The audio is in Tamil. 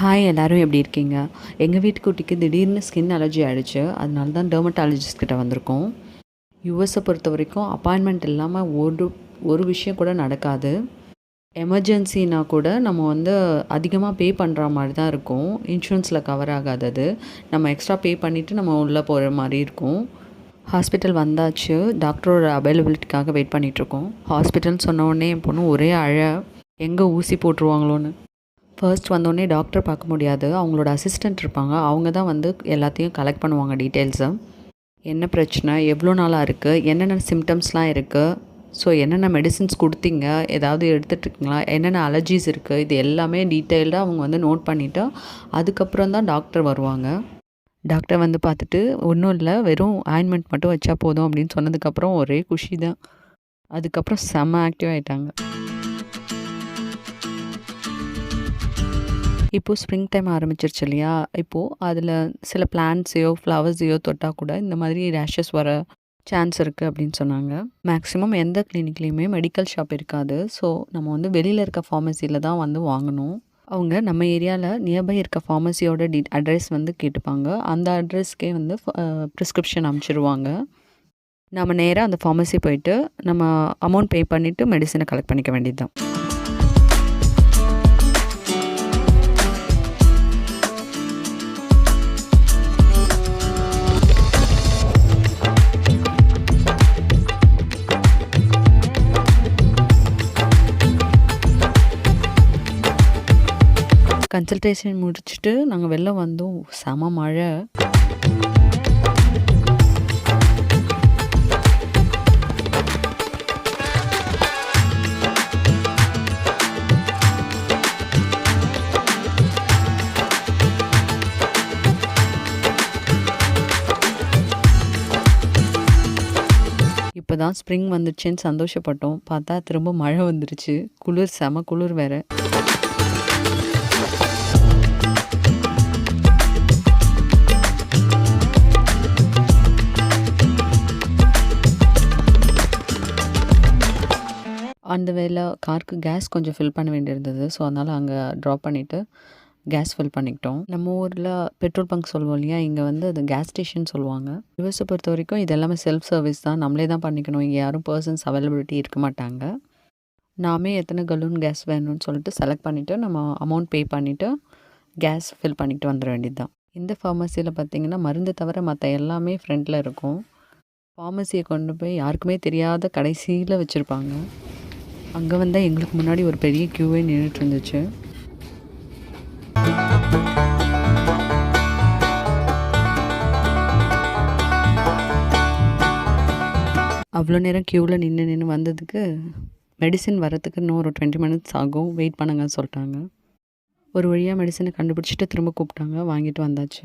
ஹாய் எல்லோரும் எப்படி இருக்கீங்க? எங்கள் வீட்டுக்குட்டிக்கு திடீர்னு ஸ்கின் அலர்ஜி ஆகிடுச்சு அதனால தான் டெர்மட்டாலஜிஸ்ட் கிட்ட வந்திருக்கோம். யூஎஸை பொறுத்த வரைக்கும் அப்பாயின்மெண்ட் இல்லாமல் ஒரு ஒரு விஷயம் கூட நடக்காது. எமர்ஜென்சினா கூட நம்ம வந்து அதிகமாக பே பண்ணுற மாதிரி தான் இருக்கும். இன்சூரன்ஸில் கவர் ஆகாது அது. நம்ம எக்ஸ்ட்ரா பே பண்ணிவிட்டு நம்ம உள்ளே போகிற மாதிரி இருக்கும். ஹாஸ்பிட்டல் வந்தாச்சு. டாக்டரோட அவைலபிலிட்டிக்காக வெயிட் பண்ணிகிட்ருக்கோம் ஹாஸ்பிட்டல்னு சொன்ன உடனே என் பொண்ணு ஒரே அழ எங்கே ஊசி போட்டுருவாங்களோன்னு? ஃபர்ஸ்ட் வந்தோடனே டாக்டர் பார்க்க முடியாது. அவங்களோட அசிஸ்டண்ட் இருப்பாங்க. அவங்க தான் வந்து எல்லாத்தையும் கலெக்ட் பண்ணுவாங்க டீட்டெயில்ஸை என்ன பிரச்சனை? எவ்வளோ நாளாக இருக்குது என்னென்ன சிம்டம்ஸ்லாம் இருக்குது ஸோ என்னென்ன மெடிசின்ஸ் கொடுத்தீங்க? ஏதாவது எடுத்துகிட்ருக்கீங்களா என்னென்ன அலர்ஜிஸ் இருக்குது இது எல்லாமே டீட்டெயில்டாக அவங்க வந்து நோட் பண்ணிவிட்டு அதுக்கப்புறம் தான் டாக்டர் வருவாங்க. டாக்டர் வந்து பார்த்துட்டு ஒன்றும் இல்லை. வெறும் ஆயின்மெண்ட் மட்டும் வச்சா போதும். அப்படின்னு சொன்னதுக்கப்புறம் ஒரே குஷி தான். அதுக்கப்புறம் செம்ம ஆக்டிவ் ஆகிட்டாங்க இப்போது ஸ்ப்ரிங் டைம் ஆரம்பிச்சிருச்சு இல்லையா? இப்போது அதில் சில பிளான்ட்ஸையோ ஃப்ளவர்ஸையோ தொட்டால் கூட இந்த மாதிரி ரேஷஸ் வர சான்ஸ் இருக்குது அப்படின்னு சொன்னாங்க. மேக்ஸிமம் எந்த கிளினிக்லேயுமே மெடிக்கல் ஷாப் இருக்காது. ஸோ நம்ம வந்து வெளியில் இருக்க ஃபார்மசியில் தான் வந்து வாங்கணும். அவங்க நம்ம ஏரியாவில் நியர்பை இருக்க ஃபார்மசியோட டி அட்ரஸ் வந்து கேட்டுப்பாங்க. அந்த அட்ரஸ்க்கே வந்து ப்ரிஸ்கிரிப்ஷன் அனுப்பிச்சிடுவாங்க நம்ம நேராக அந்த ஃபார்மசி போயிட்டு நம்ம அமௌண்ட் பே பண்ணிவிட்டு மெடிசனை கலெக்ட் பண்ணிக்க வேண்டியது தான் கன்சல்டேஷன் முடிச்சுட்டு நாங்கள் வெளில வந்தோம். செம மழை. இப்போ தான் ஸ்ப்ரிங் வந்துடுச்சுன்னு சந்தோஷப்பட்டோம். பார்த்தா திரும்ப மழை வந்துருச்சு குளிர் செம குளிர் வேறு. அந்த வேலை காருக்கு கேஸ் கொஞ்சம் ஃபில் பண்ண வேண்டியிருந்தது. ஸோ அதனால் அங்கே ட்ராப் பண்ணிவிட்டு கேஸ் ஃபில் பண்ணிக்கிட்டோம். நம்ம ஊரில் பெட்ரோல் பங்க் சொல்லுவோம் இல்லையா? இங்கே வந்து அது கேஸ் ஸ்டேஷன் சொல்லுவாங்க. யூஎஸை பொறுத்த வரைக்கும் இது எல்லாமே செல்ஃப் சர்வீஸ் தான். நம்மளே தான் பண்ணிக்கணும். இங்கே யாரும் பர்சன்ஸ் அவைலபிலிட்டி இருக்க மாட்டாங்க. நாமே எத்தனை கலூன் கேஸ் வேணும்னு சொல்லிட்டு செலக்ட் பண்ணிவிட்டு நம்ம அமௌண்ட் பே பண்ணிவிட்டு கேஸ் ஃபில் பண்ணிட்டு வந்துட வேண்டியது தான் இந்த ஃபார்மசியில் பார்த்திங்கன்னா மருந்து தவிர மற்ற எல்லாமே ஃப்ரண்ட்டில் இருக்கும். ஃபார்மசியை கொண்டு போய் யாருக்குமே தெரியாத கடைசியில் வச்சுருப்பாங்க. அங்கே வந்தால் எங்களுக்கு முன்னாடி ஒரு பெரிய க்யூவே நின்றுட்டு இருந்துச்சு. அவ்வளோ நேரம் க்யூவில் நின்று நின்று வந்ததுக்கு மெடிசின் வரத்துக்கு இன்னும் ஒரு டுவெண்ட்டி மினிட்ஸ் ஆகும். வெயிட் பண்ணுங்கன்னு சொல்லிட்டாங்க. ஒரு வழியாக மெடிசனை கண்டுபிடிச்சிட்டு திரும்ப கூப்பிட்டாங்க. வாங்கிட்டு வந்தாச்சு.